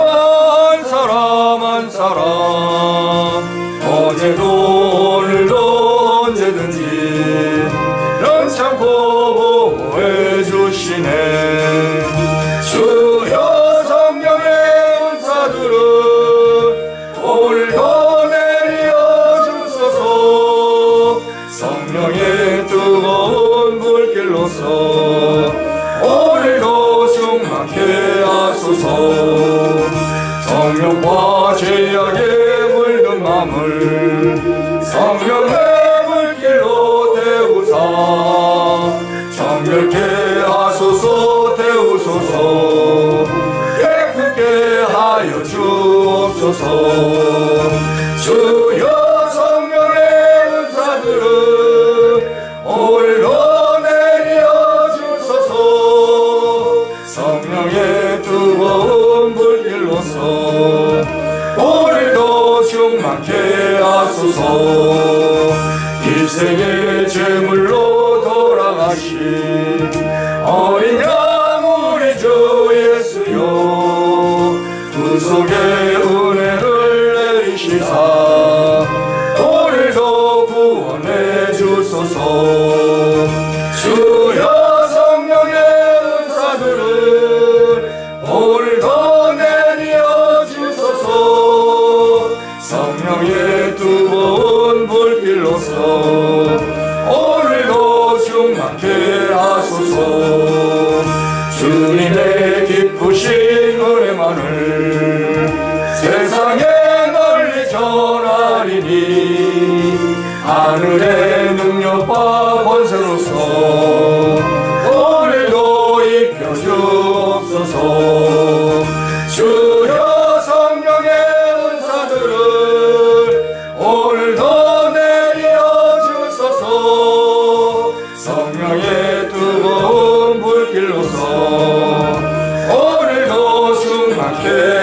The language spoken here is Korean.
한 사람 한 사람. 어제도 오늘도 언제든지 영창고 보호해 주시네. 주여 성령의 은사들은 오늘도 내려 주소서. 성령의 뜨거운 불길로서 오늘도 충만케 하소서 성령의 물길로 태우사 정결케 하소서 태우소서. 깨끗게 하여 주옵소서. 주여 성령의 은사들은 오늘도 내려 주소서. 성령의 뜨거운 불길로서 오늘도 충만케 하소서. 일생의 제물로 돌아가신 어린 양 우리 주 예수여. 그 속에 하소서. 주님의 기쁘신 은혜만을 세상에 널리 전하리니 하늘의 능력과 권세로서 성령의 뜨거운 불길로서 오늘도 하소서